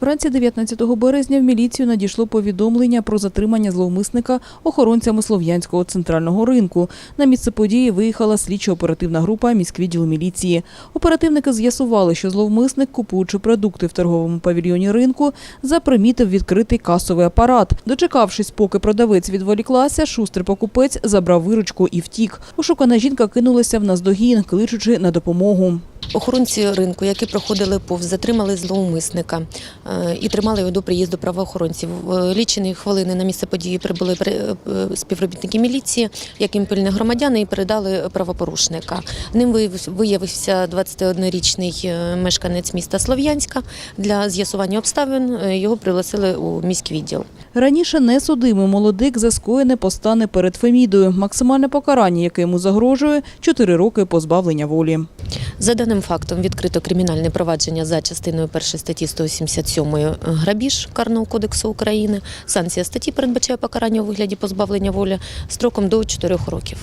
Вранці 19 березня в міліцію надійшло повідомлення про затримання зловмисника охоронцями Слов'янського центрального ринку. На місце події виїхала слідчо-оперативна група міськвідділу міліції. Оперативники з'ясували, що зловмисник, купуючи продукти в торговому павільйоні ринку, запримітив відкритий касовий апарат. Дочекавшись, поки продавець відволіклася, шустрий покупець забрав виручку і втік. Ошукана жінка кинулася в наздогін, кличучи на допомогу. Охоронці ринку, які проходили повз, затримали зловмисника е, і тримали його до приїзду правоохоронців. В лічені хвилини на місце події прибули при- е, співробітники міліції, як імпельні громадяни, і передали правопорушника. Ним виявився- виявився 21-річний е, мешканець міста Слов'янська. Для з'ясування обставин е, його пригласили у міськвідділ. Раніше несудимий молодик за скоєне постане перед Фемідою. Максимальне покарання, яке йому загрожує – 4 роки позбавлення волі. За даним фактом відкрито кримінальне провадження за частиною 1 статті 187 грабіж Карного кодексу України. Санкція статті передбачає покарання у вигляді позбавлення волі строком до 4 років.